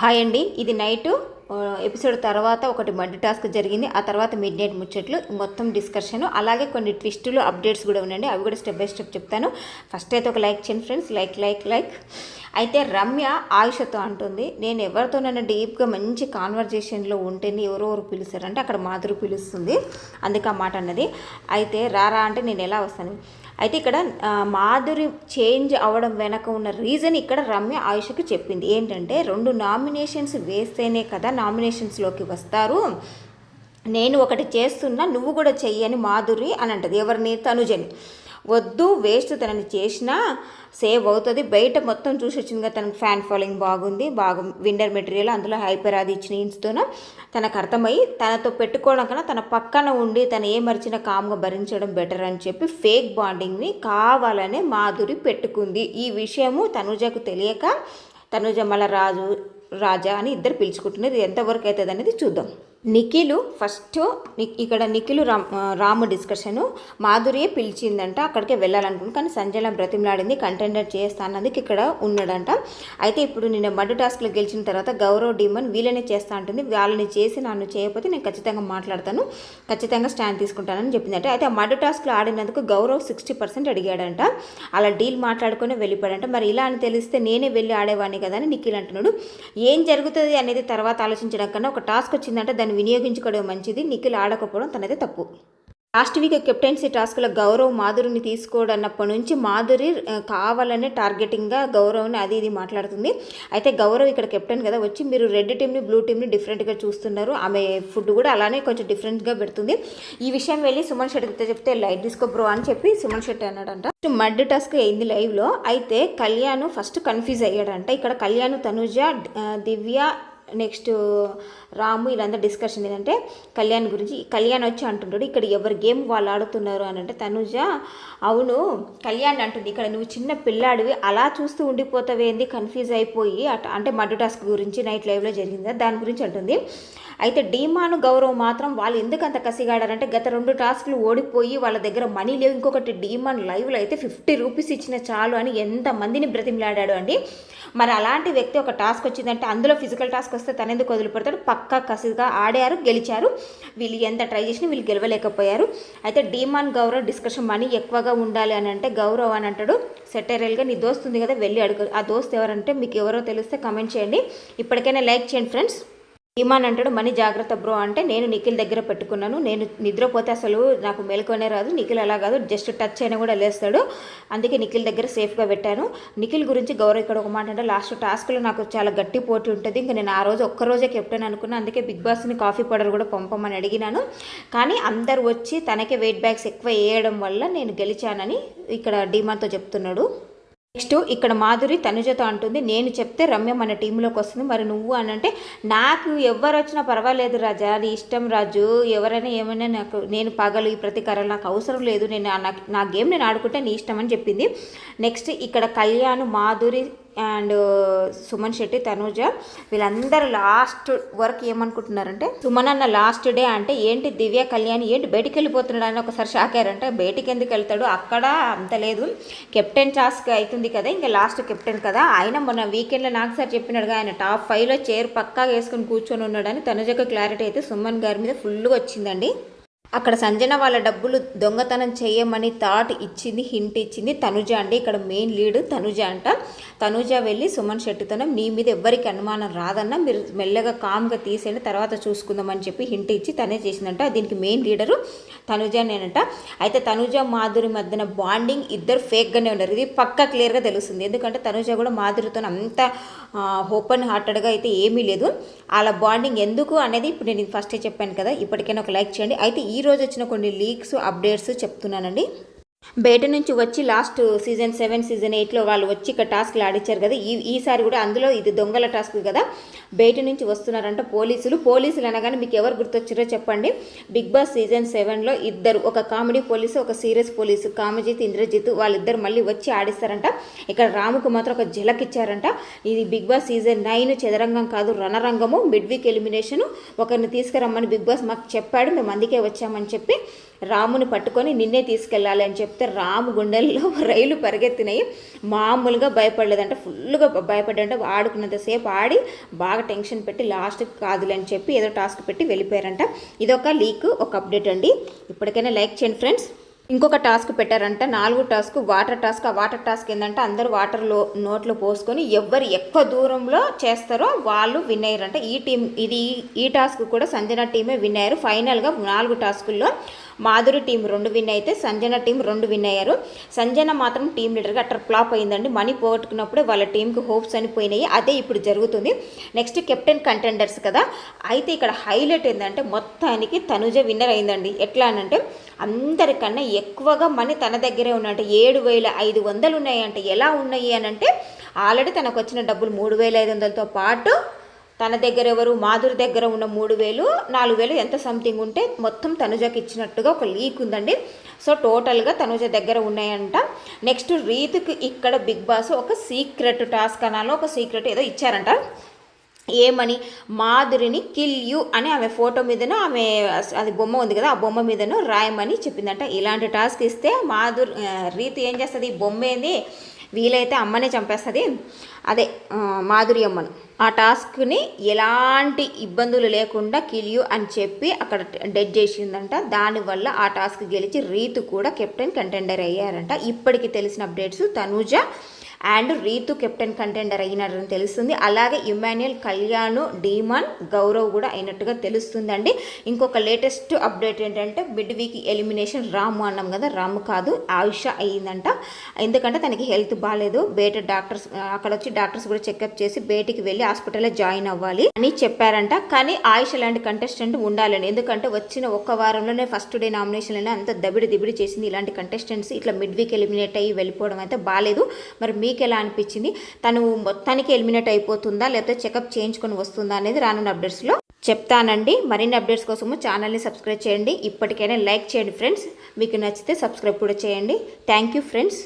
Hi అండి. ఇది night episode తర్వాత ఒకటి మల్టీ టాస్క్ జరిగింది. ఆ తర్వాత మిడ్ నైట్ ముచ్చట్లు మొత్తం డిస్కషన్ అలాగే కొన్ని ట్విస్టులు అప్డేట్స్ కూడా ఉన్నాయండి. అవి కూడా స్టెప్ బై స్టెప్ చెప్తాను. ఫస్ట్ అయితే ఒక లైక్ చేయండి ఫ్రెండ్స్. Like like like. అయితే రమ్య ఆయుషతో అంటుంది నేను ఎవరితోనైనా డీప్గా మంచి కాన్వర్జేషన్లో ఉంటేనే ఎవరెవరు పిలుస్తారంటే అక్కడ మాధురి పిలుస్తుంది. అందుకే ఆ మాట అన్నది. అయితే రారా అంటే నేను ఎలా వస్తాను? అయితే ఇక్కడ మాధురి చేంజ్ అవ్వడం వెనక ఉన్న రీజన్ ఇక్కడ రమ్య ఆయుషకు చెప్పింది. ఏంటంటే రెండు నామినేషన్స్ వేస్తేనే కదా నామినేషన్స్లోకి వస్తారు. నేను ఒకటి చేస్తున్నా నువ్వు కూడా చెయ్యని మాధురి అని అంటది ఎవరిని? తనుజని. వద్దు వేస్ట్ తనని చేసినా సేవ్ అవుతుంది. బయట మొత్తం చూసి వచ్చిందిగా తనకు ఫ్యాన్ ఫాలోయింగ్ బాగుంది బాగు విండర్ మెటీరియల్ అందులో హైపర్ అది ఇచ్చిన ఇన్స్తోన తనకు అర్థమై తనతో పెట్టుకోవడం కన్నా తన పక్కన ఉండి తను ఏ మరిచినా కామ్గా భరించడం బెటర్ అని చెప్పి ఫేక్ బాండింగ్ని కావాలనే మాధురి పెట్టుకుంది. ఈ విషయము తనుజకు తెలియక తనుజ మళ్ళా రాజు రాజా అని ఇద్దరు పిలుచుకుంటున్నారు. ఎంతవరకు అవుతుంది అనేది చూద్దాం. నిఖిలు ఫస్ట్ ని- ఇక్కడ నిఖిలు రామ్ రాము డిస్కషను మాధురియే పిలిచిందంట అక్కడికే వెళ్ళాలనుకుంది కానీ సంజయ్ బ్రతిమలాడింది కంటెండర్ చేస్తానందుకు ఇక్కడ ఉన్నాడంట. అయితే ఇప్పుడు నేను మడ్ టాస్క్లో గెలిచిన తర్వాత గౌరవ్ డీమన్ వీళ్ళనే చేస్తా అంటుంది. వాళ్ళని చేసి నన్ను చేయకపోతే నేను ఖచ్చితంగా మాట్లాడతాను ఖచ్చితంగా స్టాండ్ తీసుకుంటానని చెప్పిందంట. అయితే ఆ మడ్ టాస్క్లో ఆడినందుకు గౌరవ్ సిక్స్టీ పర్సెంట్ అడిగాడంట. అలా డీల్ మాట్లాడుకొని వెళ్ళిపోయాడంట. మరి ఇలా అని తెలిస్తే నేనే వెళ్ళి ఆడేవాడిని కదా అని నిఖిల్ అంటున్నాడు. ఏం జరుగుతుంది అనేది తర్వాత ఆలోచించడం కన్నా ఒక టాస్క్ వచ్చిందంటే దాన్ని వినియోగించుకోవడం మంచిది. నిఖిల్ ఆడకపోవడం తనదే తప్పు. లాస్ట్ వీక్ కెప్టెన్సీ టాస్క్లో గౌరవ్ మాధురిని తీసుకోడన్నప్పటి నుంచి మాధురి కావాలనే టార్గెటింగ్గా గౌరవ్ని అది ఇది మాట్లాడుతుంది. అయితే గౌరవ్ ఇక్కడ కెప్టెన్ కదా. వచ్చి మీరు రెడ్ టీమ్ని బ్లూ టీమ్ని డిఫరెంట్గా చూస్తున్నారు. ఆమె ఫుడ్ కూడా అలానే కొంచెం డిఫరెంట్గా పెడుతుంది. ఈ విషయం వెళ్ళి సుమన్ శెట్టితో చెప్తే లైట్ తీసుకో బ్రో అని చెప్పి సుమన్ శెట్టి అన్నాడంట. మడ్ టాస్క్ అయింది లైవ్లో. అయితే కళ్యాణ్ ఫస్ట్ కన్ఫ్యూజ్ అయ్యాడంట. ఇక్కడ కళ్యాణ్ తనుజ దివ్య నెక్స్ట్ రాము వీళ్ళందరూ డిస్కషన్ ఏంటంటే కళ్యాణ్ గురించి కళ్యాణ్ వచ్చి అంటుంటాడు ఇక్కడ ఎవరి గేమ్ వాళ్ళు ఆడుతున్నారు అని అంటే తనుజ అవును కళ్యాణ్ అంటుంది ఇక్కడ నువ్వు చిన్న పిల్లాడివి అలా చూస్తూ ఉండిపోతావేంది కన్ఫ్యూజ్ అయిపోయి అట్ అంటే మడ్డు టాస్క్ గురించి నైట్ లైవ్లో జరిగిందా దాని గురించి అంటుంది. అయితే డీమాను గౌరవ్ మాత్రం వాళ్ళు ఎందుకు అంత కసిగాడారంటే గత రెండు టాస్క్లు ఓడిపోయి వాళ్ళ దగ్గర మనీ లేవు. ఇంకొకటి డీమాన్ లైవ్లో అయితే ఫిఫ్టీ రూపీస్ ఇచ్చిన చాలు అని ఎంతమందిని బ్రతిమలాడాడు అండి. మరి అలాంటి వ్యక్తి ఒక టాస్క్ వచ్చిందంటే అందులో ఫిజికల్ టాస్క్ వస్తే తను ఎందుకు వదిలిపెడతాడు? పక్కా కసిగా ఆడారు గెలిచారు. వీళ్ళు ఎంత ట్రై చేసినా వీళ్ళు గెలవలేకపోయారు. అయితే డీమాన్ గౌరవ్ డిస్కషన్ మనీ ఎక్కువగా ఉండాలి అని అంటే గౌరవ్ అని అంటాడు. సెటరల్గా నీ దోస్త్ ఉంది కదా వెళ్ళి అడుగు. ఆ దోస్త్ ఎవరంటే మీకు ఎవరో తెలిస్తే కమెంట్ చేయండి. ఇప్పటికైనా లైక్ చేయండి ఫ్రెండ్స్. ఈమాన్ అంటాడు మనీ జాగ్రత్త బ్రో అంటే నేను నిఖిల్ దగ్గర పెట్టుకున్నాను. నేను నిద్రపోతే అసలు నాకు మేలుకొనే రాదు. నిఖిల్ అలా కాదు. జస్ట్ టచ్ అయినా కూడా లేస్తాడు. అందుకే నిఖిల్ దగ్గర సేఫ్గా పెట్టాను. నిఖిల్ గురించి గౌరవ్ ఇక్కడ ఒక మాట అంటే లాస్ట్ టాస్క్లో నాకు చాలా గట్టి పోటీ ఉంటుంది. ఇంకా నేను ఆ రోజు ఒక్క రోజే కెప్టెన్ అనుకున్నా. అందుకే బిగ్ బాస్ని కాఫీ పౌడర్ కూడా పంపమని అడిగినాను. కానీ అందరు వచ్చి తనకే వెయిట్ బ్యాగ్స్ ఎక్కువ వేయడం వల్ల నేను గెలిచానని ఇక్కడ డీమాన్తో చెప్తున్నాడు. నెక్స్ట్ ఇక్కడ మాధురి తనుజతో అంటుంది నేను చెప్తే రమ్య మన టీంలోకి వస్తుంది. మరి నువ్వు అని అంటే నాకు ఎవరు వచ్చినా పర్వాలేదు రాజా. నీ ఇష్టం రాజు. ఎవరైనా ఏమైనా నాకు నేను పగలు ఈ ప్రతీకారాలు నాకు అవసరం లేదు. నేను నా- నాకు నా గేమ్ నేను ఆడుకుంటే నీ ఇష్టం అని చెప్పింది. నెక్స్ట్ ఇక్కడ కళ్యాణ్ మాధురి అండ్ సుమన్ శెట్టి తనూజ వీళ్ళందరూ లాస్ట్ వరకు ఏమనుకుంటున్నారంటే సుమన్ అన్న లాస్ట్ డే అంటే ఏంటి దివ్య కళ్యాణ్ ఏంటి బయటికి వెళ్ళిపోతున్నాడు అని ఒకసారి షాక్ అయ్యారంటే బయటికి ఎందుకు వెళ్తాడు? అక్కడ అంత లేదు. కెప్టెన్ టాస్క్ అవుతుంది కదా ఇంకా లాస్ట్ కెప్టెన్ కదా. ఆయన మొన్న వీకెండ్లో నాకు సార్ చెప్పినాడుగా ఆయన టాప్ ఫైవ్లో చైర్ పక్కా వేసుకొని కూర్చొని ఉన్నాడని తనుజకు క్లారిటీ అయితే సుమన్ గారి మీద ఫుల్గా వచ్చిందండి. అక్కడ సంజన వాళ్ళ డబ్బులు దొంగతనం చేయమని థాట్ ఇచ్చింది హింట్ ఇచ్చింది తనుజ అండి. ఇక్కడ మెయిన్ లీడ్ తనుజ అంట. తనుజ వెళ్ళి సుమన్ శెట్టితోనే మీ మీద ఎవ్వరికి అనుమానం రాదన్నా మీరు మెల్లగా కామ్గా తీసేయండి తర్వాత చూసుకుందామని చెప్పి హింట్ ఇచ్చి తనే చేసిందంట. దీనికి మెయిన్ లీడరు తనుజనేనంట. అయితే తనుజ మాధురి మధ్యన బాండింగ్ ఇద్దరు ఫేక్గానే ఉన్నారు. ఇది పక్కా క్లియర్గా తెలుస్తుంది. ఎందుకంటే తనుజ కూడా మాధురితో అంత ఓపెన్ హార్టెడ్గా అయితే ఏమీ లేదు. అలా బాండింగ్ ఎందుకు అనేది ఇప్పుడు నేను ఫస్టే చెప్పాను కదా. ఇప్పటికైనా ఒక లైక్ చేయండి. అయితే ఈ ఈరోజు వచ్చిన కొన్ని లీక్స్ అప్డేట్స్ చెప్తున్నానండి. బయట నుంచి వచ్చి లాస్ట్ సీజన్ సెవెన్ సీజన్ ఎయిట్లో వాళ్ళు వచ్చి ఇక్కడ టాస్క్లు ఆడిచ్చారు కదా. ఈ ఈసారి కూడా అందులో ఇది దొంగల టాస్క్ కదా. బయట నుంచి వస్తున్నారంట పోలీసులు. పోలీసులు అనగానే మీకు ఎవరు గుర్తొచ్చారో చెప్పండి. బిగ్ బాస్ సీజన్ సెవెన్లో ఇద్దరు ఒక కామెడీ పోలీసు ఒక సీరియస్ పోలీసు కామజిత్ ఇంద్రజిత్ వాళ్ళిద్దరు మళ్ళీ వచ్చి ఆడిస్తారంట. ఇక్కడ రాముకు మాత్రం ఒక జలక్ ఇచ్చారంట ఇది బిగ్ బాస్ సీజన్ నైన్ చదరంగం కాదు రణరంగము. మిడ్ వీక్ ఎలిమినేషన్ ఒకరిని తీసుకురమ్మని బిగ్ బాస్ మాకు చెప్పాడు. మేము అందుకే వచ్చామని చెప్పి రాముని పట్టుకొని నిన్నే తీసుకెళ్ళాలి అని చెప్తే రాము గుండెల్లో రైలు పరిగెత్తినాయి. మామూలుగా భయపడలేదంటే. ఫుల్గా భయపడ్డంటే ఆడుకున్నంతసేపు ఆడి బాగా టెన్షన్ పెట్టి లాస్ట్కి కాదులే అని చెప్పి ఏదో టాస్క్ పెట్టి వెళ్ళిపోయారంట. ఇదొక లీక్ ఒక అప్డేట్ అండి. ఇప్పటికైనా లైక్ చేయండి ఫ్రెండ్స్. ఇంకొక టాస్క్ పెట్టారంట. నాలుగు టాస్క్ వాటర్ టాస్క్. ఆ వాటర్ టాస్క్ ఏంటంటే అందరూ వాటర్లో నోట్లో పోసుకొని ఎవరు ఎక్కువ దూరంలో చేస్తారో వాళ్ళు విన్ అయ్యారంట. ఈ టీం ఇది ఈ టాస్క్ కూడా సంజన టీమే విన్ అయ్యారు. ఫైనల్గా నాలుగు టాస్కుల్లో మాధురి టీం రెండు విన్ అయితే సంజన టీం రెండు విన్ అయ్యారు. సంజన మాత్రం టీం లీడర్గా అట్టర్ ఫ్లాప్ అయిందండి. మనీ పోగొట్టుకున్నప్పుడే వాళ్ళ టీంకి హోప్స్ అని పోయినాయి. అదే ఇప్పుడు జరుగుతుంది. నెక్స్ట్ కెప్టెన్ కంటెండర్స్ కదా. అయితే ఇక్కడ హైలైట్ ఏంటంటే మొత్తానికి తనుజ విన్నర్ అయిందండి. ఎట్లా అనంటే అందరికన్నా ఎక్కువగా మనీ తన దగ్గరే ఉన్నాయంటే ఏడు వేల ఐదు వందలు ఉన్నాయంటే. ఎలా ఉన్నాయి అనంటే ఆల్రెడీ తనకు వచ్చిన డబ్బులు మూడు వేల ఐదు వందలతో పాటు తన దగ్గర ఎవరు మాధురి దగ్గర ఉన్న మూడు వేలు నాలుగు వేలు ఎంత సంథింగ్ ఉంటే మొత్తం తనుజకి ఇచ్చినట్టుగా ఒక లీక్ ఉందండి. సో టోటల్గా తనుజ దగ్గర ఉన్నాయంట. నెక్స్ట్ రీతుకు ఇక్కడ బిగ్ బాస్ ఒక సీక్రెట్ టాస్క్ అనాలో ఒక సీక్రెట్ ఏదో ఇచ్చారంట. ఏమని మాధురిని కిల్ యూ అని ఆమె ఫోటో మీదనో ఆమె అది బొమ్మ ఉంది కదా ఆ బొమ్మ మీదనో రాయమని చెప్పిందంట. ఇలాంటి టాస్క్ ఇస్తే మాధురి రీతి ఏం చేస్తుంది? ఈ బొమ్మ ఏంది? వీలైతే అమ్మనే చంపేస్తుంది. అదే మాధురి అమ్మను. ఆ టాస్క్ని ఎలాంటి ఇబ్బందులు లేకుండా కిలియు అని చెప్పి అక్కడ డెడ్ చేసిందంట. దానివల్ల ఆ టాస్క్ గెలిచి రీతు కూడా కెప్టెన్ కంటెండర్ అయ్యారంట. ఇప్పటికి తెలిసిన updates Tanuja and Rithu captain contender అయినారని తెలుస్తుంది. అలాగే ఇమాన్యుయల్ కళ్యాణ్ డీమాన్ గౌరవ్ కూడా అయినట్టుగా తెలుస్తుందండి. ఇంకొక లేటెస్ట్ అప్డేట్ ఏంటంటే మిడ్ వీక్ ఎలిమినేషన్ రాము అన్నాం కదా రాము కాదు ఆయుష అయ్యిందంట. ఎందుకంటే తనకి హెల్త్ బాగాలేదు బయట డాక్టర్స్ అక్కడ వచ్చి డాక్టర్స్ కూడా చెకప్ చేసి బయటికి వెళ్ళి హాస్పిటల్లో జాయిన్ అవ్వాలి అని చెప్పారంట. కానీ ఆయుష లాంటి కంటెస్టెంట్ ఉండాలని ఎందుకంటే వచ్చిన ఒక్క వారంలోనే ఫస్ట్ డే నామినేషన్లోనే అంత దబిడి దిబిడి చేసింది. ఇలాంటి కంటెస్టెంట్స్ ఇట్లా మిడ్ వీక్ ఎలిమినేట్ అయ్యి వెళ్ళిపోవడం అయితే బాగాలేదు మరి మీకు ఎలా అనిపించింది? తను మొత్తానికి ఎలిమినేట్ అయిపోతుందా? లేకపోతే చెకప్ చేయించుకొని వస్తుందా అనేది రానున్న అప్డేట్స్లో చెప్తానండి. మరిన్ని అప్డేట్స్ కోసము ఛానల్ని సబ్స్క్రైబ్ చేయండి. ఇప్పటికైనా లైక్ చేయండి ఫ్రెండ్స్. మీకు నచ్చితే సబ్స్క్రైబ్ కూడా చేయండి. Thank you friends.